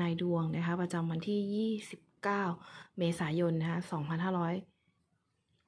ในดวงนะคะประจำวันที่ 29 เมษายนนะคะ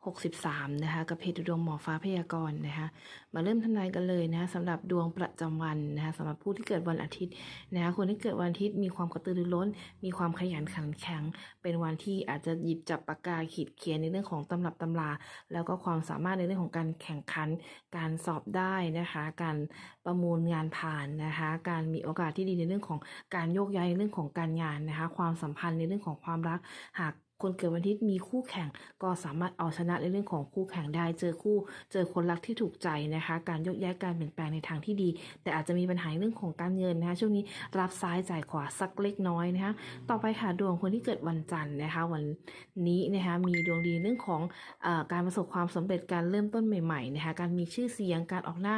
63 นะคะ กับเพจดวงหมอฟ้าพยากรณ์นะคะ มาเริ่มทำนายกันเลยนะคะสำหรับดวงประจำวันนะคะสำหรับผู้ที่เกิดวันอาทิตย์นะคะคนที่เกิดวันอาทิตย์มีความกระตือรือร้น มีความขยันขันแข็ง เป็นวันที่อาจจะหยิบจับปากกาขีดเขียนในเรื่องของตำรับตำรา แล้วก็ความสามารถในเรื่องของการแข่งขัน การสอบได้นะคะ การประมูลงานผ่านนะคะ การมีโอกาสที่ดีในเรื่องของการโยกย้ายในเรื่องของการงานนะคะ ความสัมพันธ์ในเรื่องของความรักหาก คนเกิดวันอาทิตย์มีคู่แข่ง ก็สามารถเอาชนะในเรื่องของคู่แข่งได้ เจอคู่ เจอคนรักที่ถูกใจนะคะ การยกย้ายการเปลี่ยนแปลงในทางที่ดี แต่อาจจะมีปัญหาเรื่องของการเงินนะคะ ช่วงนี้รับซ้ายจ่ายขวาสักเล็กน้อยนะคะ ต่อไปค่ะดวงคนที่เกิดวันจันทร์นะคะ วันนี้นะคะมีดวงดีเรื่องของอการประสบความสำเร็จการเริ่มต้นใหม่ๆนะคะ การมีชื่อเสียง การออกหน้า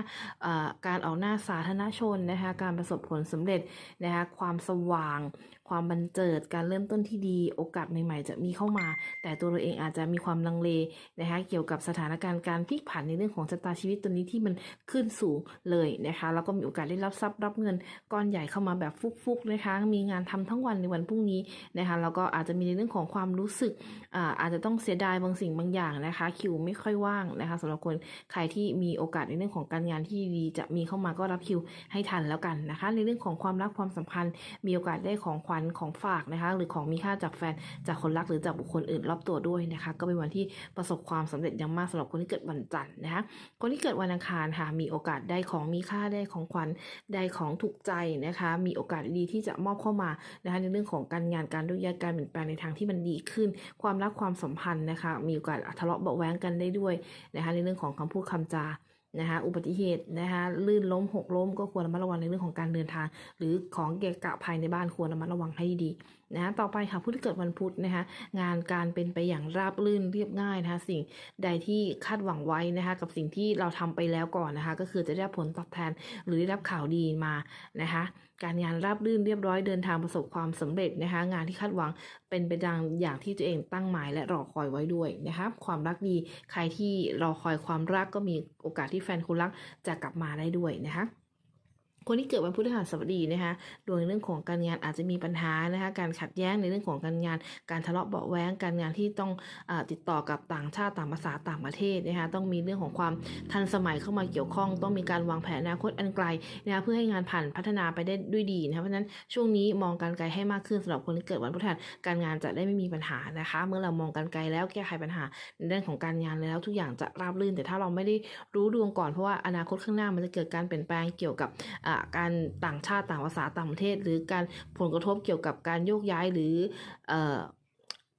การออกหน้าสาธารณชนนะคะ การประสบผลสำเร็จนะคะ ความสว่าง ความบันเจิด การเริ่มต้นที่ดี โอกาสใหม่ ๆ จะมีเข้ามา แต่ตัวเราเองอาจจะมีความลังเลนะคะเกี่ยวกับสถานการณ์การพลิกผันในเรื่องของชะตาชีวิตตัวนี้ที่มันขึ้นสูงเลยนะคะแล้วก็มีโอกาสได้รับทรัพย์รับเงินก้อนใหญ่เข้ามาแบบฟุกๆนะคะมีงานทำทั้งวันในวันพรุ่งนี้นะคะแล้วก็อาจจะมีในเรื่องของความรู้สึกอาอาจจะต้องเสียดายบางสิ่งบางอย่างนะคะ คิวไม่ค่อยว่างนะคะสำหรับคนใครที่มีโอกาสในเรื่องของการงานที่ดีจะมีเข้ามาก็รับคิวให้ทันแล้วกันนะคะ ในเรื่องของความรักความสัมพันธ์ มีโอกาสได้ของขวัญของฝากนะคะ หรือของมีค่าจากแฟนจากคนรักหรือจากบุคคลอื่นรอบตัวด้วยนะคะ ก็เป็นวันที่ประสบความสำเร็จอย่างมากสำหรับคนที่เกิดวันจันทร์นะคะคนที่เกิดวันอังคารค่ะมีโอกาสได้ของมีค่าได้ของขวัญได้ของถูกใจนะคะ มีโอกาสดีที่จะมอบเข้ามานะคะในเรื่องของการงานการด้วยย้ายการเปลี่ยนแปลงในทางที่มันดีขึ้น ความรักความสัมพันธ์นะคะ มีโอกาสทะเลาะเบาะแว้งกันได้ด้วยนะคะในเรื่องของคำพูดคำจานะคะอุบัติเหตุนะคะลื่นล้มหกล้มก็ควรระมัดระวังในเรื่องของการเดินทาง หรือของเกะกะภายในบ้านควรระมัดระวังให้ดี นะต่อไปค่ะผู้ที่เกิดวันพุธนะคะงานการเป็นไปอย่างราบรื่นเรียบง่ายนะคะสิ่งใดที่คาดหวังไว้นะคะกับสิ่งที่เราทำไปแล้วก่อนนะคะ ก็คือจะได้ผลตอบแทนหรือได้รับข่าวดีมานะคะการงานราบรื่นเรียบร้อยเดินทางประสบความสำเร็จนะคะงานที่คาดหวังเป็นไปดังอย่างที่ตัวเองตั้งหมายและรอคอยไว้ด้วยนะคะความรักดีใครที่รอคอยความรักก็มีโอกาสที่แฟนคุณรักจะกลับมาได้ด้วยนะคะ คนที่เกิดวันพฤหัสบดีนะคะดวงในเรื่องของการงานอาจจะมีปัญหานะคะ การขัดแย้งในเรื่องของการงาน การทะเลาะเบาะแว้ง การงานที่ต้องอติดต่อกับต่างชาติต่างภาษาต่างประเทศนะคะ ต้องมีเรื่องของความทันสมัยเข้ามาเกี่ยวข้อง ต้องมีการวางแผนอนาคตอันไกลนะคะเพื่อให้งานผ่านพัฒนาไปได้ด้วยดีนะคะ เพราะฉะนั้นช่วงนี้มองการไกลให้มากขึ้นสำหรับคนที่เกิดวันพฤหัส การงานจะได้ไม่มีปัญหานะคะ เมื่อเรามองการไกลแล้วแก้ไขปัญหาในเรื่องของการงานแล้วทุกอย่างจะราบรื่น แต่ถ้าเราไม่ได้รู้ดวงก่อนเพราะว่าอนาคตข้างหน้ามันจะเกิดการเปลี่ยนแปลงเกี่ยวกับการต่างชาติต่างภาษาต่างประเทศ หรือการผลกระทบเกี่ยวกับการโยกย้ายหรือเออ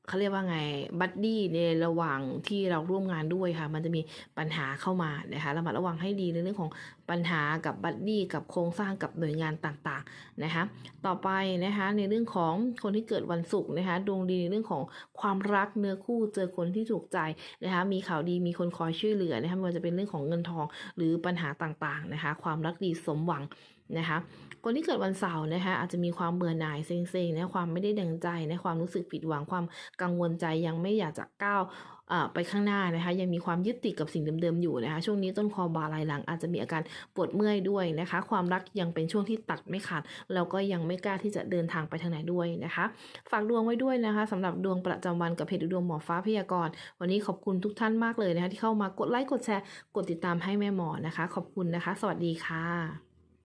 เขาเรียกว่าไงบัดดี้ในระหว่างที่เราร่วมงานด้วยค่ะ มันจะมีปัญหาเข้ามานะคะระมัดระวังให้ดีในเรื่องของ ปัญหากับบัดดี้กับโครงสร้างกับหน่วยงานต่างๆนะคะต่อไปนะคะในเรื่องของคนที่เกิดวันศุกร์นะคะดวงดีในเรื่องของความรักเนื้อคู่เจอคนที่ถูกใจนะคะมีข่าวดีมีคนคอยช่วยเหลือนะคะไม่ว่าจะเป็นเรื่องของเงินทองหรือปัญหาต่างๆนะคะความรักดีสมหวังนะคะคนที่เกิดวันเสาร์นะคะอาจจะมีความเบื่อหน่ายเซ็งๆนะความไม่ได้ดังใจนะความรู้สึกผิดหวังความกังวลใจยังไม่อยากจะก้าวไปข้างหน้านะคะยังมีความยึดติดกับสิ่งเดิมๆอยู่นะคะช่วงนี้ต้นคอบาไหลหลังอาจจะมีอาการปวดเมื่อยด้วยนะคะ ความรักยังเป็นช่วงที่ตัดไม่ขาดแล้วก็ยังไม่กล้าที่จะเดินทางไปทางไหนด้วยนะคะ ฝากดวงไว้ด้วยนะคะสำหรับดวงประจำวันกับเพจดวงหมอฟ้าพยากรณ์วันนี้ขอบคุณทุกท่านมากเลยนะคะที่เข้ามากดไลค์กดแชร์กดติดตามให้แม่หมอนะคะ ขอบคุณนะคะ สวัสดีค่ะ